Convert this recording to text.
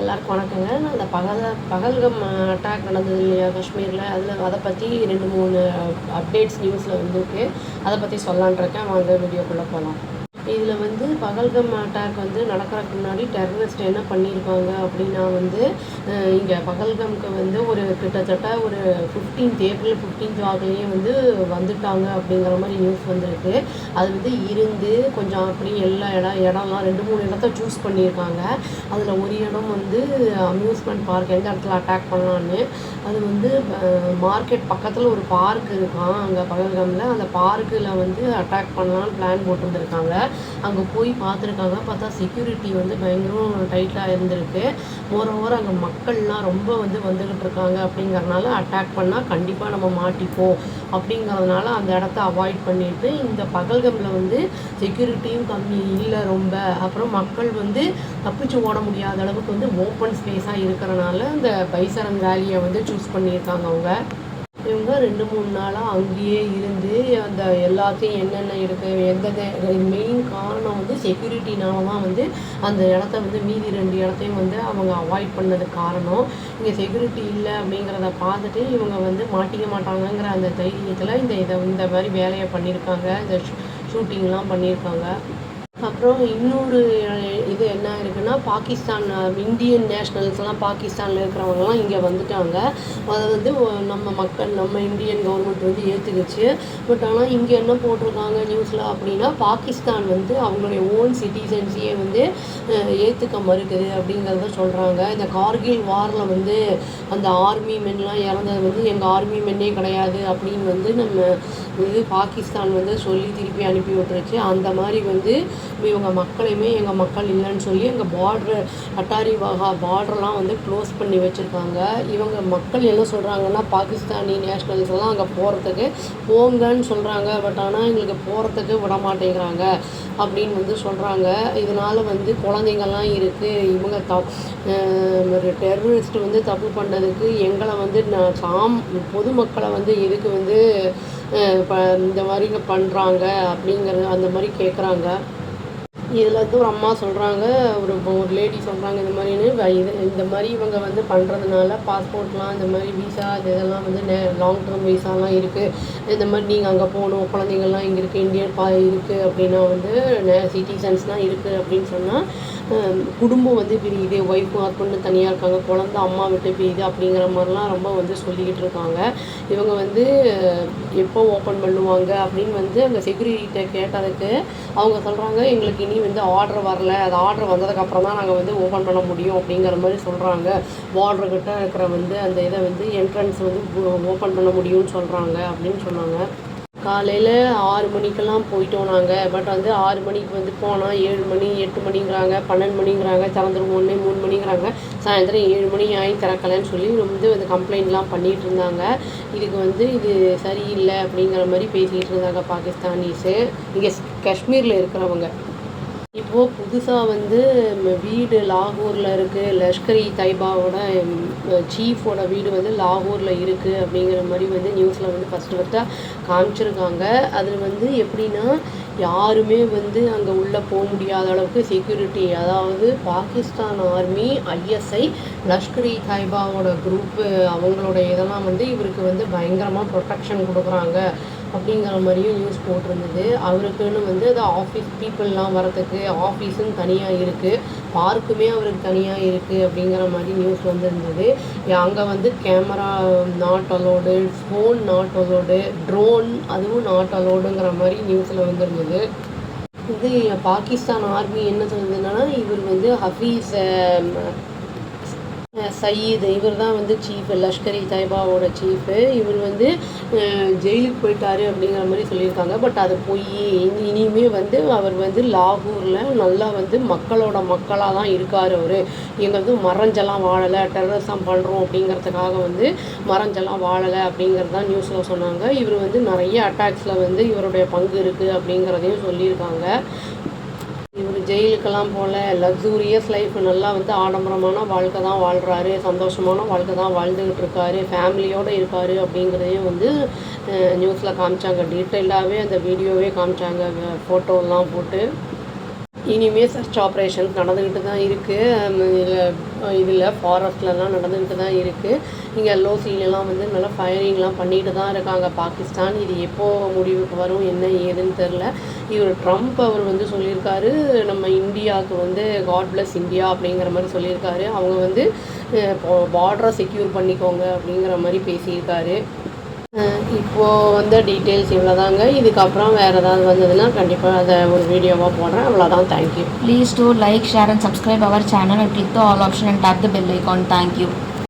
எல்லாருக்கும் வணக்கங்க. அந்த பகல் பகல்கம் அட்டாக் நடந்தது இல்லையா காஷ்மீரில்? அதில் அதை பற்றி ரெண்டு மூணு அப்டேட்ஸ் நியூஸில் வந்திருக்கு. அதை பற்றி சொல்லான்ட்ருக்கேன் வாங்க வீடியோக்குள்ளே போகலாம் இதில் வந்து பகல்கம் அட்டாக் வந்து நடக்கிறதுக்கு முன்னாடி டெரரிஸ்ட் என்ன பண்ணியிருக்காங்க அப்படின்னா வந்து இங்கே பகல்கம்க்கு வந்து ஒரு கிட்டத்தட்ட ஒரு ஃபிஃப்டீன்த் ஏப்ரல் ஃபிஃப்டீன்த் வாக்குலேயே வந்து வந்துட்டாங்க அப்படிங்கிற மாதிரி நியூஸ் வந்திருக்கு. அது வந்து இருந்து கொஞ்சம் அப்படி எல்லா இடம் இடம்லாம் ரெண்டு மூணு இடத்த சூஸ் பண்ணியிருக்காங்க அதில் ஒரு இடம் வந்து அம்யூஸ்மெண்ட் பார்க் எந்த இடத்துல அட்டாக் பண்ணலான்னு அது வந்து மார்க்கெட் பக்கத்தில் ஒரு பார்க் இருக்கான் அங்கே பகல்கமில். அந்த பார்க்கில் வந்து அட்டாக் பண்ணலான்னு பிளான் போட்டிருந்துருக்காங்க. அங்கே போய் பார்த்துருக்காங்க பார்த்தா செக்யூரிட்டி வந்து பயங்கரம் டைட்டாக இருந்திருக்கு. ஓரம் அங்கே மக்கள்லாம் ரொம்ப வந்து வந்துக்கிட்டு இருக்காங்க. அப்படிங்கிறனால அட்டாக் பண்ணால் கண்டிப்பாக நம்ம மாட்டிப்போம். அப்படிங்கிறதுனால அந்த இடத்த அவாய்ட் பண்ணிட்டு இந்த பகல்கமில் வந்து செக்யூரிட்டியும் கம்மி இல்லை ரொம்ப. அப்புறம் மக்கள் வந்து தப்பிச்சு ஓட முடியாத அளவுக்கு வந்து ஓப்பன் ஸ்பேஸாக இருக்கிறனால இந்த பைசரன் வேலியை வந்து சூஸ் பண்ணியிருக்காங்க அவங்க. இவங்க ரெண்டு மூணு நாளாக அங்கேயே இருந்து அந்த எல்லாத்தையும் என்னென்ன இருக்குது எந்த மெயின் காரணம் வந்து செக்யூரிட்டினால தான் வந்து அந்த இடத்த வந்து மீதி ரெண்டு இடத்தையும் வந்து அவங்க அவாய்ட் பண்ணது காரணம். இங்கே செக்யூரிட்டி இல்லை அப்படிங்கிறத பார்த்துட்டு இவங்க வந்து மாட்டிக்க மாட்டாங்கங்கிற அந்த தைரியத்தில் இந்த இதை இந்த மாதிரி வேலையை பண்ணியிருக்காங்க. இந்த ஷூட்டிங்லாம் பண்ணியிருக்காங்க. அப்புறம் இன்னொரு இது என்ன இருக்குன்னா பாகிஸ்தான் இந்தியன் நேஷ்னல்ஸ்லாம் பாகிஸ்தானில் இருக்கிறவங்கலாம் இங்கே வந்துட்டாங்க. அதை வந்து நம்ம மக்கள் நம்ம இந்தியன் கவர்மெண்ட் வந்து ஏற்றுக்குச்சு பட் ஆனால் இங்கே என்ன போட்டிருக்காங்க நியூஸில் அப்படின்னா பாகிஸ்தான் வந்து அவங்களுடைய ஓன் சிட்டிசன்ஸையே வந்து ஏற்றுக்க மறுக்குது அப்படிங்கிறத சொல்கிறாங்க இந்த கார்கில் வாரில் வந்து அந்த ஆர்மி மென்லாம் இறந்தது வந்து எங்கள் ஆர்மி மென்னே கிடையாது அப்படின்னு வந்து நம்ம இது பாகிஸ்தான் வந்து சொல்லி திருப்பி அனுப்பி விட்டுருச்சு. அந்த மாதிரி வந்து இவங்க மக்களையுமே எங்கள் மக்கள் இல்லைன்னு சொல்லி எங்கள் பார்ட்ரு அட்டாரி வாகா பார்டர்லாம் வந்து க்ளோஸ் பண்ணி வச்சுருக்காங்க. இவங்க மக்கள் என்ன சொல்கிறாங்கன்னா பாகிஸ்தானி நேஷ்னல்ஸ் எல்லாம் அங்கே போகிறதுக்கு போங்கன்னு சொல்கிறாங்க பட் ஆனால் எங்களுக்கு போகிறதுக்கு விட மாட்டேங்கிறாங்க அப்படின்னு வந்து சொல்கிறாங்க இதனால் வந்து குழந்தைங்கள்லாம் இருக்குது இவங்க த ஒரு டெரரிஸ்ட் வந்து தப்பு பண்ணதுக்கு எங்களை வந்து நான் சாம் பொதுமக்களை வந்து எதுக்கு வந்து ப இந்த மாதிரி பண்ணுறாங்க அப்படிங்கிறது அந்த மாதிரி கேட்குறாங்க இதில் வந்து ஒரு அம்மா சொல்கிறாங்க ஒரு ஒரு லேடி சொல்கிறாங்க இந்த மாதிரின்னு. இது இந்த மாதிரி இவங்க வந்து பண்ணுறதுனால பாஸ்போர்ட்லாம் இந்த மாதிரி விசா அது இதெல்லாம் வந்து நே லாங் டேர்ம் விசாலாம் இருக்குது இந்த மாதிரி நீங்கள் அங்கே போகணும் குழந்தைங்கள்லாம் இங்கே இருக்குது இந்தியன் பா இருக்குது அப்படின்னா வந்து நே சிட்டிசன்ஸ்லாம் இருக்குது அப்படின்னு சொன்னால் குடும்பம் வந்து பிரியுது ஒய்ஃபும் ஹஸ்பண்டும் தனியாக இருக்காங்க குழந்த அம்மா விட்டு பிரியுது அப்படிங்கிற மாதிரிலாம் ரொம்ப வந்து சொல்லிக்கிட்டு இருக்காங்க. இவங்க வந்து எப்போ ஓப்பன் பண்ணுவாங்க அப்படின்னு வந்து அந்த செக்யூரிட்டிகிட்ட கேட்டதுக்கு அவங்க சொல்கிறாங்க எங்களுக்கு இனி வந்து ஆர்டர் வரல. அது ஆர்டர் வந்ததுக்கப்புறம் தான் நாங்கள் வந்து ஓப்பன் பண்ண முடியும் அப்படிங்கிற மாதிரி சொல்கிறாங்க பார்டர்கிட்ட இருக்கிற வந்து அந்த இதை வந்து என்ட்ரன்ஸ் வந்து ஓப்பன் பண்ண முடியும்னு சொல்கிறாங்க அப்படின்னு சொன்னாங்க. காலையில் ஆறு மணிக்கெல்லாம் போயிட்டோம் நாங்கள் பட் வந்து ஆறு மணிக்கு வந்து போனால் ஏழு மணி எட்டு மணிங்கிறாங்க பன்னெண்டு மணிங்கிறாங்க திறந்துருவோன்னே மூணு மணிங்கிறாங்க. சாயந்தரம் ஏழு மணி ஆகி திறக்கலைன்னு சொல்லி வந்து வந்து கம்ப்ளைண்ட்லாம் பண்ணிகிட்டு இருந்தாங்க. இதுக்கு வந்து இது சரியில்லை அப்படிங்கிற மாதிரி பேசிகிட்டு இருந்தாங்க பாகிஸ்தானிஸு. இங்கே காஷ்மீரில் இருக்கிறவங்க. இப்போது புதுசாக வந்து வீடு லாகூரில் இருக்குது லஷ்கரி தைபாவோட சீஃபோட வீடு வந்து லாகூரில் இருக்குது அப்படிங்கிற மாதிரி வந்து நியூஸில் வந்து ஃபஸ்ட்டு ஃபஸ்ட்டாக காமிச்சிருக்காங்க. அதில் வந்து எப்படின்னா யாருமே வந்து அங்கே உள்ளே போக முடியாத அளவுக்கு செக்யூரிட்டி அதாவது பாகிஸ்தான் ஆர்மி ஐஎஸ்ஐ லஷ்கரி தைபாவோட குரூப்பு அவங்களோட இதெல்லாம் வந்து இவருக்கு வந்து பயங்கரமாக ப்ரொடெக்ஷன் கொடுக்குறாங்க. அப்படிங்கிற மாதிரியும் நியூஸ் போட்டிருந்தது. அவருக்குன்னு வந்து அது ஆஃபீஸ் பீப்புளெலாம் வரத்துக்கு ஆஃபீஸுன்னு தனியாக இருக்குது பார்க்குமே அவருக்கு தனியாக இருக்குது அப்படிங்கிற மாதிரி நியூஸ் வந்துருந்தது. அங்கே வந்து camera not allowed phone not allowed drone அதுவும் நாட் அலோடுங்கிற மாதிரி நியூஸில் வந்துருந்தது. இது பாகிஸ்தான் ஆர்மி என்ன சொல்லுதுன்னா இவர் வந்து ஹஃபீஸ் சையீது இவர் தான் வந்து சீஃப் லஷ்கரி தைபாவோட சீஃபு இவர் வந்து ஜெயிலுக்கு போயிட்டாரு அப்படிங்கிற மாதிரி சொல்லியிருக்காங்க. பட் அது போய் இனி இனிமே வந்து அவர் வந்து லாகூரில் நல்லா வந்து மக்களோட மக்களாக தான் இருக்கார் அவர். இங்கே வந்து மறைஞ்செல்லாம் வாழலை டெரரிசம் பண்ணுறோம் அப்படிங்கிறதுக்காக வந்து மறைஞ்செல்லாம் வாழலை அப்படிங்கிறது தான் நியூஸில் சொன்னாங்க. இவர் வந்து நிறைய அட்டாக்ஸில் வந்து இவருடைய பங்கு இருக்குது அப்படிங்கிறதையும் சொல்லியிருக்காங்க. ஜெயிலுக்கெல்லாம் போகல லக்ஸூரியஸ் லைஃப் நல்லா வந்து ஆடம்பரமான வாழ்க்கை தான் வாழ்கிறாரு சந்தோஷமான வாழ்க்கை தான் வாழ்ந்துக்கிட்டு இருக்காரு ஃபேமிலியோடு இருக்கார் அப்படிங்கிறதையும் வந்து நியூஸில் காமிச்சாங்க. டீட்டெயிலாகவே அந்த வீடியோவே காமிச்சாங்க ஃபோட்டோலாம் போட்டு. இனிமேல் சர்ச் ஆப்ரேஷன்ஸ் நடந்துக்கிட்டு தான் இருக்குது இதில் இதில் ஃபாரஸ்ட்லலாம் நடந்துக்கிட்டு தான் இருக்குது இங்கே லோசிலெலாம் வந்து நல்லா ஃபயரிங்லாம் பண்ணிட்டு தான் இருக்காங்க. பாகிஸ்தான் இது எப்போது முடிவுக்கு வரும் என்ன ஏதுன்னு தெரில இவர் ட்ரம்ப் அவர் வந்து சொல்லியிருக்காரு நம்ம இந்தியாவுக்கு வந்து காட் பிளஸ் இந்தியா அப்படிங்கிற மாதிரி சொல்லியிருக்காரு. அவங்க வந்து பார்டரை செக்யூர் பண்ணிக்கோங்க அப்படிங்கிற மாதிரி பேசியிருக்காரு. இப்போது வந்து டீட்டெயில்ஸ் இவ்வளோதாங்க இதுக்கப்புறம் வேறு ஏதாவது வந்ததுன்னா கண்டிப்பாக அதை ஒரு வீடியோவாக போடுறேன் அவ்வளோதான் thank you please do like share and subscribe our channel and click the all option and tap the bell icon thank you